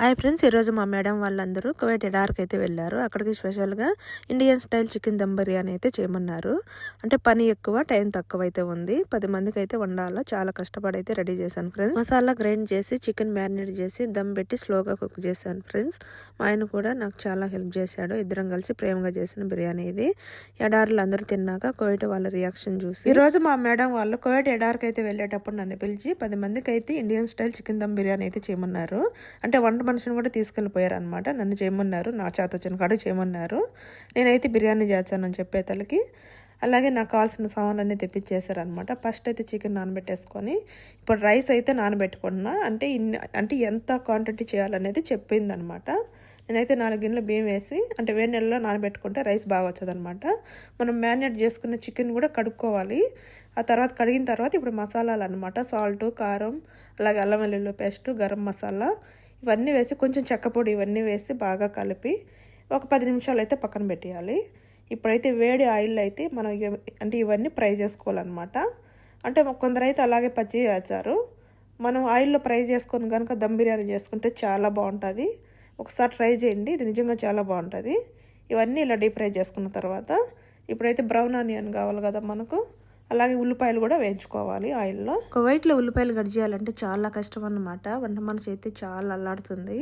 Hi friends ఈరోజు మా madam వాళ్ళందరూ కువైట్ ఎడార్కి అయితే వెళ్ళారు. అక్కడికి స్పెషల్గా Indian style chicken dum biryani అయితే చేయమన్నారు. అంటే పని ఎక్కువ టైం తక్కువ అయితే ఉంది. పది మందికి అయితే వండాలో చాలా కష్టపడి అయితే రెడీ చేశాను ఫ్రెండ్స్. మసాలా గ్రైండ్ చేసి చికెన్ మ్యారినేట్ చేసి దమ్ పెట్టి స్లోగా కుక్ చేశాను ఫ్రెండ్స్. మా ఆయన కూడా నాకు చాలా హెల్ప్ చేశాడు. ఇద్దరం కలిసి ప్రేమగా చేసిన బిర్యానీ ఇది. ఎడారులు అందరూ తిన్నాక కువైట్ వాళ్ళ రియాక్షన్ చూసి ఈ రోజు మా మేడం వాళ్ళు కువైట్ ఎడార్కి అయితే వెళ్ళేటప్పుడు నన్ను పిలిచి పది మందికి అయితే Indian style chicken dum biryani అయితే చేయమన్నారు. అంటే వంట మనిషిని కూడా తీసుకెళ్ళిపోయారు అనమాట నన్ను చేయమన్నారు నా చేత వచ్చిన కాడ చేయమన్నారు. నేనైతే బిర్యానీ చేస్తానని చెప్పే తలకి అలాగే నాకు కావాల్సిన సామాన్లన్నీ తెప్పించేశారనమాట ఫస్ట్ అయితే చికెన్ నానబెట్టేసుకొని ఇప్పుడు రైస్ అయితే నానబెట్టుకున్నా అంటే ఇన్ని అంటే ఎంత క్వాంటిటీ చేయాలనేది చెప్పింది అనమాట నేనైతే నాలుగు గిన్నెలు బియ్యం వేసి అంటే వేడి నెలలో నానబెట్టుకుంటే రైస్ బాగా వచ్చదనమాట మనం మ్యారినేట్ చేసుకున్న చికెన్ కూడా కడుక్కోవాలి. ఆ తర్వాత కడిగిన తర్వాత ఇప్పుడు మసాలాలు అనమాట సాల్ట్ కారం అలాగే అల్లం వెల్లుల్లి పేస్ట్ గరం మసాలా ఇవన్నీ వేసి కొంచెం చెక్క పొడి ఇవన్నీ వేసి బాగా కలిపి ఒక పది నిమిషాలు అయితే పక్కన పెట్టేయాలి. ఇప్పుడైతే వేడి ఆయిల్ అయితే మనం అంటే ఇవన్నీ ఫ్రై చేసుకోవాలన్నమాట. అంటే కొందరు అయితే అలాగే పచ్చి వేస్తారు. మనం ఆయిల్లో ఫ్రై చేసుకొని కనుక దమ్ బిర్యానీ చేసుకుంటే చాలా బాగుంటుంది. ఒకసారి ట్రై చేయండి ఇది నిజంగా చాలా బాగుంటుంది. ఇవన్నీ ఇలా డీప్ ఫ్రై చేసుకున్న తర్వాత ఇప్పుడైతే బ్రౌన్ ఆనియన్ కావాలి కదా మనకు. అలాగే ఉల్లిపాయలు కూడా వేయించుకోవాలి ఆయిల్లో. కువైట్లో ఉల్లిపాయలు కట్ చేయాలంటే చాలా కష్టం అనమాట వంట మనసు అయితే చాలా అల్లాడుతుంది.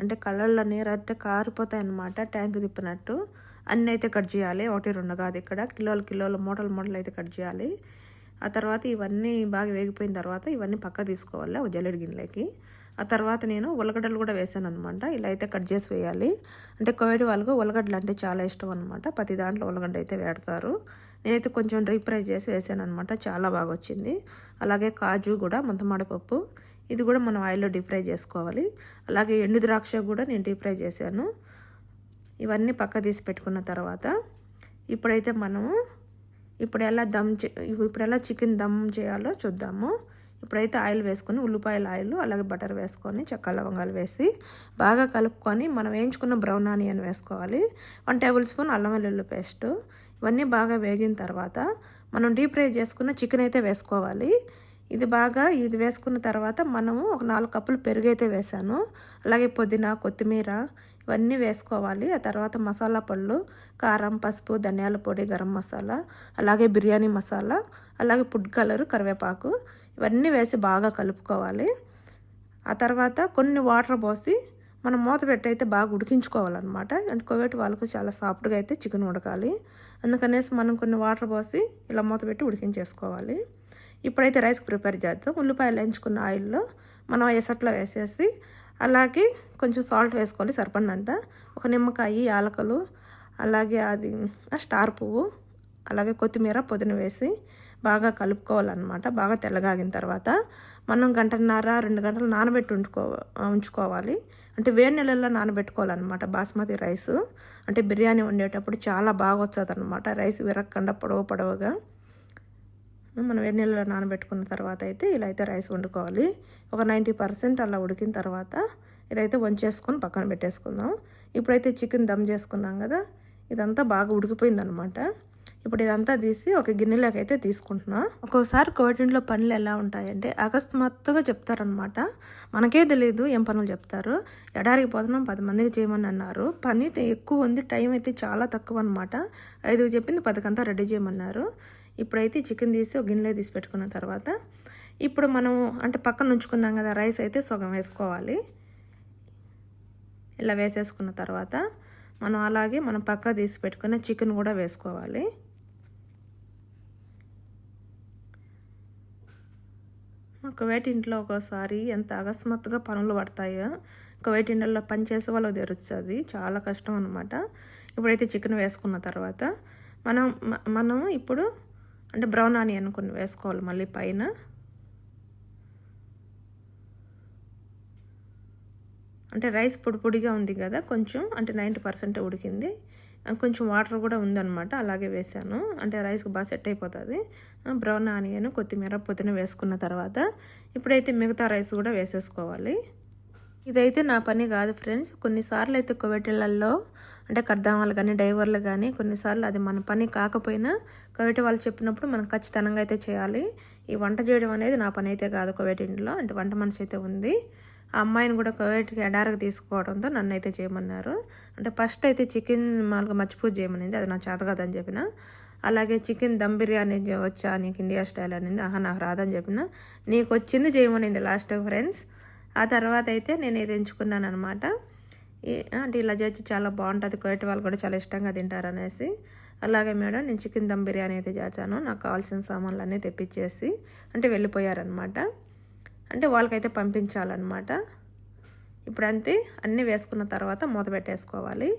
అంటే కళ్ళల్లో నీరు అంటే కారిపోతాయి అన్నమాట ట్యాంక్ తిప్పినట్టు. అన్నీ అయితే కట్ చేయాలి. ఒకటి రెండు కాదు ఇక్కడ. కిలోలు కిలోలు మూటలు మూటలు అయితే కట్ చేయాలి. ఆ తర్వాత ఇవన్నీ బాగా వేగిపోయిన తర్వాత ఇవన్నీ పక్క తీసుకోవాలి ఒక జల్లెడి గిన్నెలకి. ఆ తర్వాత నేను ఉల్లగడ్డలు కూడా వేసాను అనమాట ఇలా అయితే కట్ చేసి వేయాలి. అంటే కోవిడ్ వాళ్ళకు ఉల్లగడ్డలు అంటే చాలా ఇష్టం అనమాట ప్రతి దాంట్లో ఉల్లగడ్డ అయితే వేడతారు. నేనైతే కొంచెం డీప్ ఫ్రై చేసి వేసాను అనమాట చాలా బాగా వచ్చింది అలాగే కాజు కూడా మంతమాడపప్పు. ఇది కూడా మనం ఆయిల్లో డీప్ ఫ్రై చేసుకోవాలి. అలాగే ఎండు ద్రాక్ష కూడా నేను డీప్ ఫ్రై చేశాను. ఇవన్నీ పక్క తీసి పెట్టుకున్న తర్వాత ఇప్పుడైతే మనము ఇప్పుడు ఎలా దమ్ చే ఇప్పుడు ఎలా చికెన్ దమ్ చేయాలో చూద్దాము. ఇప్పుడైతే ఆయిల్ వేసుకొని ఉల్లిపాయల ఆయిల్ అలాగే బటర్ వేసుకొని చెక్క లవంగాలు వేసి బాగా కలుపుకొని మనం వేయించుకున్న బ్రౌన్ ఆనియన్ వేసుకోవాలి. వన్ టేబుల్ స్పూన్ అల్లం వెల్లుల్లి పేస్టు. ఇవన్నీ బాగా వేగిన తర్వాత మనం డీప్ ఫ్రై చేసుకున్న చికెన్ అయితే వేసుకోవాలి. ఇది బాగా ఇది వేసుకున్న తర్వాత మనము ఒక నాలుగు కప్పులు పెరుగు అయితే వేసాను. అలాగే పుదీనా కొత్తిమీర ఇవన్నీ వేసుకోవాలి. ఆ తర్వాత మసాలా పళ్ళు కారం పసుపు ధనియాల పొడి గరం మసాలా అలాగే బిర్యానీ మసాలా అలాగే ఫుడ్ కలర్ కరివేపాకు ఇవన్నీ వేసి బాగా కలుపుకోవాలి. ఆ తర్వాత కొన్ని వాటర్ పోసి మనం మూత పెట్టి అయితే బాగా ఉడికించుకోవాలన్నమాట. అండ్ కోవేటి వాళ్ళకు చాలా సాఫ్ట్గా అయితే చికెన్ ఉడకాలి. అందుకనేసి మనం కొన్ని వాటర్ పోసి ఇలా మూత పెట్టి ఉడికించేసుకోవాలి. ఇప్పుడైతే రైస్ ప్రిపేర్ చేద్దాం. ఉల్లిపాయలు ఎంచుకున్న ఆయిల్లో మనం ఎసట్లో వేసేసి అలాగే కొంచెం సాల్ట్ వేసుకోవాలి సరిపడినంత. ఒక నిమ్మకాయ యాలకలు అలాగే అది స్టార్ పువ్వు అలాగే కొత్తిమీర పుదీన వేసి బాగా కలుపుకోవాలన్నమాట. బాగా తెల్లగాగిన తర్వాత మనం గంటన్నర రెండు గంటలు నానబెట్టి ఉంచుకో ఉంచుకోవాలి. అంటే వేడి నెలల్లో నానబెట్టుకోవాలన్నమాట బాస్మతి రైస్. అంటే బిర్యానీ వండేటప్పుడు చాలా బాగా వస్తుంది అనమాట రైస్ విరక్కుండా పొడవు పొడవుగా. మనం వేడి నీళ్ళలో నానబెట్టుకున్న తర్వాత అయితే ఇలా అయితే రైస్ వండుకోవాలి. ఒక నైంటీ పర్సెంట్ అలా ఉడికిన తర్వాత ఇదైతే వంచేసుకొని పక్కన పెట్టేసుకుందాం. ఇప్పుడైతే చికెన్ దమ్ చేసుకున్నాం కదా ఇదంతా బాగా ఉడికిపోయిందనమాట ఇప్పుడు ఇదంతా తీసి ఒక గిన్నెలోకి అయితే తీసుకుంటున్నా. ఒక్కోసారి కోటింట్లో పనులు ఎలా ఉంటాయంటే అకస్మాత్తుగా చెప్తారనమాట మనకే తెలియదు ఏం పనులు చెప్తారు. ఎడారికి పోతున్నాం పది మందికి చేయమని అన్నారు. పని ఎక్కువ ఉంది టైం అయితే చాలా తక్కువ అనమాట ఐదుకు చెప్పింది పదికంతా రెడీ చేయమన్నారు. ఇప్పుడైతే చికెన్ తీసి ఒక గిన్నెలో తీసి పెట్టుకున్న తర్వాత ఇప్పుడు మనం అంటే పక్కన ఉంచుకున్నాం కదా రైస్ అయితే సగం వేసుకోవాలి. ఇలా వేసేసుకున్న తర్వాత మనం అలాగే మనం పక్క తీసి పెట్టుకున్న చికెన్ కూడా వేసుకోవాలి. ఒకవేళ ఇంట్లో ఒకసారి ఎంత అకస్మాత్తుగా పనులు పడతాయో ఒకవేళ ఇంట్లో పని చేసే వాళ్ళకి తెరుస్తుంది చాలా కష్టం అనమాట ఇప్పుడైతే చికెన్ వేసుకున్న తర్వాత మనం మనం ఇప్పుడు అంటే బ్రౌన్ ఆనియన్ కొన్ని వేసుకోవాలి మళ్ళీ పైన. అంటే రైస్ పొడి పొడిగా ఉంది కదా కొంచెం అంటే నైంటీ పర్సెంట్ ఉడికింది. కొంచెం వాటర్ కూడా ఉందన్నమాట అలాగే వేసాను. అంటే రైస్కి బాగా సెట్ అయిపోతుంది. బ్రౌన్ ఆనియన్ కొత్తిమీర పుదీనా వేసుకున్న తర్వాత ఇప్పుడైతే మిగతా రైస్ కూడా వేసేసుకోవాలి. ఇదైతే నా పని కాదు ఫ్రెండ్స్. కొన్నిసార్లు అయితే కొవ్వెటిళ్ళల్లో అంటే కర్దామాలు కానీ డైవర్లు కానీ కొన్నిసార్లు అది మన పని కాకపోయినా కొవెటి వాళ్ళు చెప్పినప్పుడు మనం ఖచ్చితంగా అయితే చేయాలి. ఈ వంట చేయడం అనేది నా పని అయితే కాదు కొవెటింట్లో అంటే వంట మనిషి అయితే ఉంది. ఆ అమ్మాయిని కూడా కోవిడ్కి ఎడారికి తీసుకోవడంతో నన్ను అయితే చేయమన్నారు. అంటే ఫస్ట్ అయితే చికెన్ మామూలుగా మర్చిపోయి చేయమనింది. అది నా చేత కాదని చెప్పిన. అలాగే చికెన్ దమ్ బిర్యానీ వచ్చా నీకు ఇండియా స్టైల్ అనింది. ఆహా నాకు రాదని చెప్పిన. నీకు వచ్చింది చేయమనింది లాస్ట్ ఫ్రెండ్స్. ఆ తర్వాత అయితే నేను ఇది ఎంచుకున్నాను అనమాట అంటే ఇలా చేసి చాలా బాగుంటుంది. కోయట వాళ్ళు కూడా చాలా ఇష్టంగా తింటారు అనేసి అలాగే మేడం నేను చికెన్ దమ్ బిర్యానీ అయితే చేశాను. నాకు కావాల్సిన సామాన్లు అన్నీ తెప్పించేసి అంటే వెళ్ళిపోయారనమాట అంటే వాళ్ళకైతే పంపించాలన్నమాట. ఇప్పుడు అంతే అన్నీ వేసుకున్న తర్వాత మూత పెట్టేసుకోవాలి.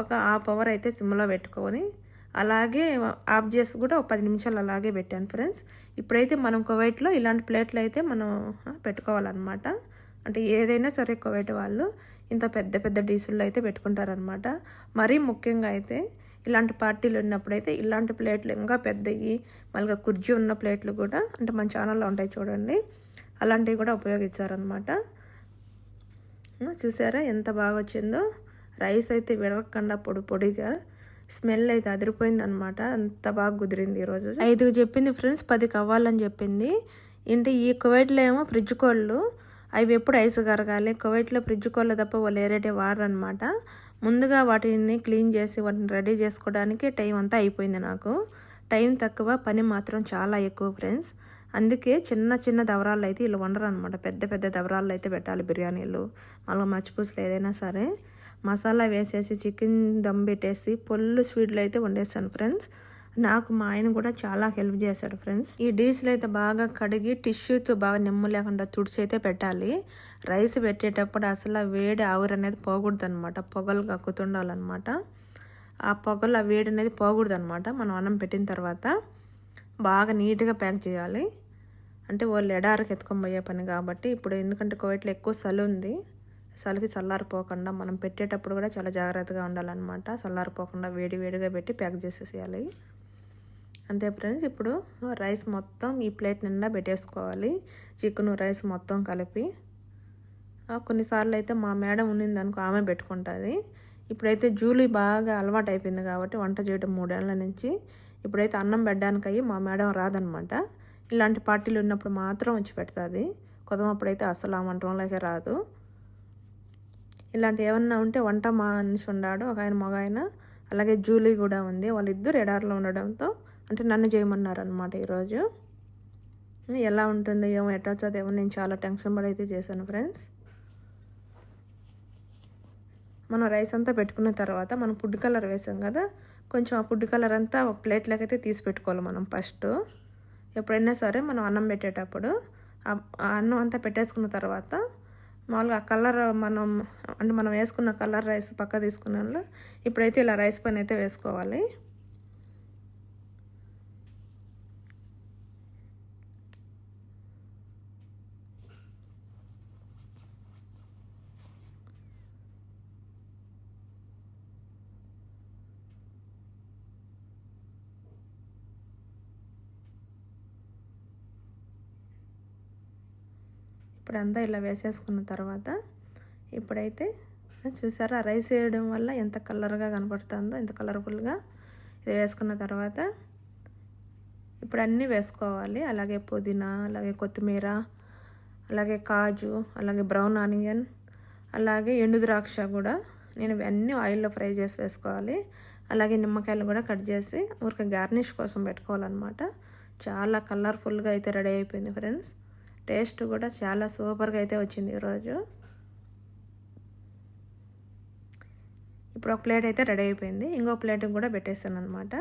ఒక హాఫ్ అవర్ అయితే సిమ్లో పెట్టుకొని అలాగే ఆఫ్ చేసి కూడా ఒక పది నిమిషాలు అలాగే పెట్టాను ఫ్రెండ్స్. ఇప్పుడైతే మనం కువైట్లో ఇలాంటి ప్లేట్లు అయితే మనం పెట్టుకోవాలన్నమాట. అంటే ఏదైనా సరే కువైట్ వాళ్ళు ఇంత పెద్ద పెద్ద డీసుల్లో అయితే పెట్టుకుంటారనమాట మరీ ముఖ్యంగా అయితే ఇలాంటి పార్టీలు ఉన్నప్పుడైతే ఇలాంటి ప్లేట్లు ఇంకా పెద్దవి మళ్ళీ కుర్జీ ఉన్న ప్లేట్లు కూడా అంటే మన ఛానల్లో ఉంటాయి చూడండి. అలాంటివి కూడా ఉపయోగించారనమాట చూసారా ఎంత బాగా వచ్చిందో రైస్ అయితే విడవకుండా పొడి పొడిగా స్మెల్ అయితే అదిరిపోయింది అనమాట అంత బాగా కుదిరింది ఈరోజు ఐదుకు చెప్పింది ఫ్రెండ్స్ పది కవ్వాలని చెప్పింది. ఏంటి ఈ కువైట్లో ఏమో ఫ్రిడ్జ్ కోళ్ళు. అవి ఎప్పుడు ఐస్ కరగాలి. కువైట్లో ఫ్రిడ్జ్ కోళ్ళు తప్ప వాళ్ళు ఏరేటే వాడరనమాట ముందుగా వాటిని క్లీన్ చేసి వాటిని రెడీ చేసుకోవడానికి టైం అంతా అయిపోయింది నాకు. టైం తక్కువ పని మాత్రం చాలా ఎక్కువ ఫ్రెండ్స్. అందుకే చిన్న చిన్న దవరాలు అయితే వీళ్ళు వండరు అనమాట పెద్ద పెద్ద దవరాలు అయితే పెట్టాలి బిర్యానీలు. మళ్ళీ మచ్చిపూసలు ఏదైనా సరే. మసాలా వేసేసి చికెన్ దమ్ పెట్టేసి పొల్లు స్వీట్లు అయితే వండేస్తాను ఫ్రెండ్స్. నాకు మా ఆయన కూడా చాలా హెల్ప్ చేశాడు ఫ్రెండ్స్. ఈ డీస్లు అయితే బాగా కడిగి టిష్యూతో బాగా నిమ్ము లేకుండా తుడిచి అయితే పెట్టాలి. రైస్ పెట్టేటప్పుడు అసలు ఆ వేడి ఆవిరి అనేది పోకూడదు అనమాట పొగలు కక్కుతుండాలన్నమాట. ఆ పొగలు ఆ వేడి అనేది పోకూడదు అనమాట మనం అన్నం పెట్టిన తర్వాత బాగా నీట్గా ప్యాక్ చేయాలి. అంటే వాళ్ళు ఎడారికి ఎత్తుకొని పోయే పని కాబట్టి ఇప్పుడు ఎందుకంటే కోవిట్లో ఎక్కువ చలి ఉంది చలికి చల్లారిపోకుండా మనం పెట్టేటప్పుడు కూడా చాలా జాగ్రత్తగా ఉండాలన్నమాట. చల్లారిపోకుండా వేడి వేడిగా పెట్టి ప్యాక్ చేసేసేయాలి. అంతే ఫ్రెండ్స్ ఇప్పుడు రైస్ మొత్తం ఈ ప్లేట్ నిండా పెట్టేసుకోవాలి. చికెన్ రైస్ మొత్తం కలిపి. కొన్నిసార్లు అయితే మా మేడం ఉన్నింది అనుకో ఆమె పెట్టుకుంటుంది. ఇప్పుడైతే జూలీ బాగా అలవాటు అయిపోయింది కాబట్టి వంట చేయడం మూడేళ్ళ నుంచి. ఇప్పుడైతే అన్నం పెట్టడానికి మా మేడం రాదనమాట ఇలాంటి పార్టీలు ఉన్నప్పుడు మాత్రం వచ్చి పెడుతుంది. కొదమప్పుడైతే అసలు ఆ వంటంలోకి రాదు. ఇలాంటి ఏమన్నా ఉంటే వంట మనిషి ఉన్నాడు ఒక ఆయన మగ ఆయన అలాగే జూలీ కూడా ఉంది. వాళ్ళిద్దరు ఎడారిలో ఉండడంతో అంటే నన్ను చేయమన్నారు అనమాట ఈరోజు ఎలా ఉంటుందో ఏమో ఎట్లా వచ్చేది ఏమో నేను చాలా టెన్షన్ పడి అయితే చేశాను ఫ్రెండ్స్. మనం రైస్ అంతా పెట్టుకున్న తర్వాత మనం ఫుడ్ కలర్ వేసాం కదా కొంచెం ఆ ఫుడ్ కలర్ అంతా ఒక ప్లేట్లోకి అయితే తీసి పెట్టుకోవాలి మనం ఫస్ట్. ఎప్పుడైనా సరే మనం అన్నం పెట్టేటప్పుడు ఆ అన్నం అంతా పెట్టేసుకున్న తర్వాత మామూలుగా ఆ కలర్ మనం అంటే మనం వేసుకున్న కలర్ రైస్ పక్క తీసుకున్న ఇప్పుడైతే ఇలా రైస్ పైన అయితే వేసుకోవాలి. ఇప్పుడంతా ఇలా వేసేసుకున్న తర్వాత ఇప్పుడైతే చూసారా రైస్ వేయడం వల్ల ఎంత కలర్గా కనపడుతుందో ఎంత కలర్ఫుల్గా ఇది వేసుకున్న తర్వాత ఇప్పుడు అన్నీ వేసుకోవాలి. అలాగే పుదీనా అలాగే కొత్తిమీర అలాగే కాజు అలాగే బ్రౌన్ ఆనియన్ అలాగే ఎండు ద్రాక్ష కూడా నేను ఇవన్నీ ఆయిల్లో ఫ్రై చేసి వేసుకోవాలి. అలాగే నిమ్మకాయలు కూడా కట్ చేసి ఊరికే గార్నిష్ కోసం పెట్టుకోవాలన్నమాట. చాలా కలర్ఫుల్గా అయితే రెడీ అయిపోయింది ఫ్రెండ్స్. టేస్ట్ కూడా చాలా సూపర్గా అయితే వచ్చింది ఈరోజు. ఇప్పుడు ఒక ప్లేట్ అయితే రెడీ అయిపోయింది. ఇంకో ప్లేట్ కూడా పెట్టేస్తాను అనమాట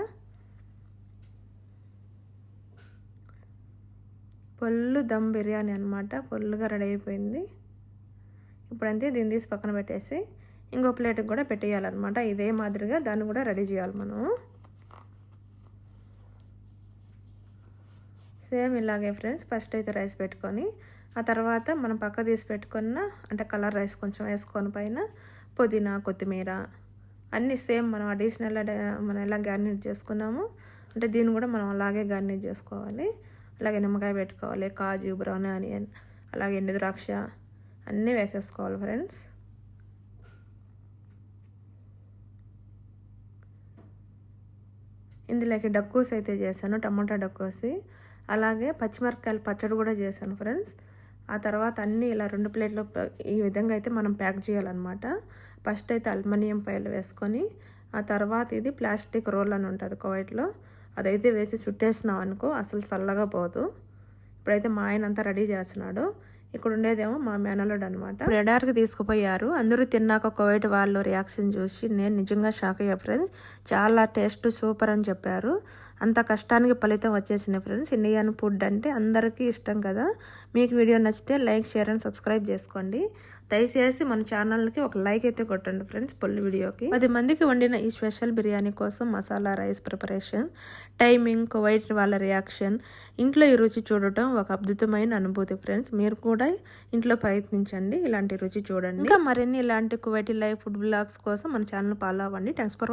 ఫుల్ దమ్ బిర్యానీ అనమాట పొల్లుగా రెడీ అయిపోయింది. ఇప్పుడంతే దీన్ని తీసి పక్కన పెట్టేసి ఇంకో ప్లేట్కి కూడా పెట్టేయాలన్నమాట. ఇదే మాదిరిగా దాన్ని కూడా రెడీ చేయాలి మనం. సేమ్ ఇలాగే ఫ్రెండ్స్ ఫస్ట్ అయితే రైస్ పెట్టుకొని ఆ తర్వాత మనం పక్క తీసి పెట్టుకున్న అంటే కలర్ రైస్ కొంచెం వేసుకొని పైన పుదీనా కొత్తిమీర అన్నీ సేమ్ మనం అడిషనల్ మనం ఎలా గార్నిష్ చేసుకున్నాము అంటే దీన్ని కూడా మనం అలాగే గార్నిష్ చేసుకోవాలి. అలాగే నిమ్మకాయ పెట్టుకోవాలి కాజు బ్రౌన్ ఆనియన్ అలాగే ఎండు ద్రాక్ష అన్నీ వేసేసుకోవాలి ఫ్రెండ్స్. ఇందులోకి డక్కూస్ అయితే చేశాను టమాటా డక్కూసి అలాగే పచ్చిమిరపకాయల పచ్చడి కూడా చేశాను ఫ్రెండ్స్. ఆ తర్వాత అన్నీ ఇలా రెండు ప్లేట్లు ఈ విధంగా అయితే మనం ప్యాక్ చేయాలన్నమాట. ఫస్ట్ అయితే అల్యూమినియం పైలు వేసుకొని ఆ తర్వాత ఇది ప్లాస్టిక్ రోల్ అని ఉంటుంది కోవైట్లో. అదైతే వేసి చుట్టేసినాం అనుకో అసలు చల్లగా పోదు. ఇప్పుడైతే మా ఆయన అంతా రెడీ చేస్తున్నాడు. ఇక్కడ ఉండేదేమో మా మేనలోడు అనమాట రెడార్కి తీసుకుపోయారు. అందరూ తిన్నాక కోవైట్ వాళ్ళు రియాక్షన్ చూసి నేను నిజంగా షాక్ అయ్యా ఫ్రెండ్స్. చాలా టేస్ట్ సూపర్ అని చెప్పారు. అంత కష్టానికి ఫలితం వచ్చేసింది ఫ్రెండ్స్. ఇండియన్ ఫుడ్ అంటే అందరికీ ఇష్టం కదా. మీకు వీడియో నచ్చితే లైక్ షేర్ అండ్ సబ్స్క్రైబ్ చేసుకోండి. దయచేసి మన ఛానల్కి ఒక లైక్ అయితే కొట్టండి ఫ్రెండ్స్ ఫుల్ వీడియోకి. పది మందికి వండిన ఈ స్పెషల్ బిర్యానీ కోసం masala rice preparation timing Kuwait వాళ్ళ రియాక్షన్ ఇంట్లో ఈ రుచి చూడటం ఒక అద్భుతమైన అనుభూతి ఫ్రెండ్స్. మీరు కూడా ఇంట్లో ప్రయత్నించండి ఇలాంటి రుచి చూడండి. ఇంకా మరిన్ని ఇలాంటి కువైటీ లైఫ్ ఫుడ్ బ్లాగ్స్ కోసం మన ఛానల్ ఫాలో అవ్వండి. Thanks for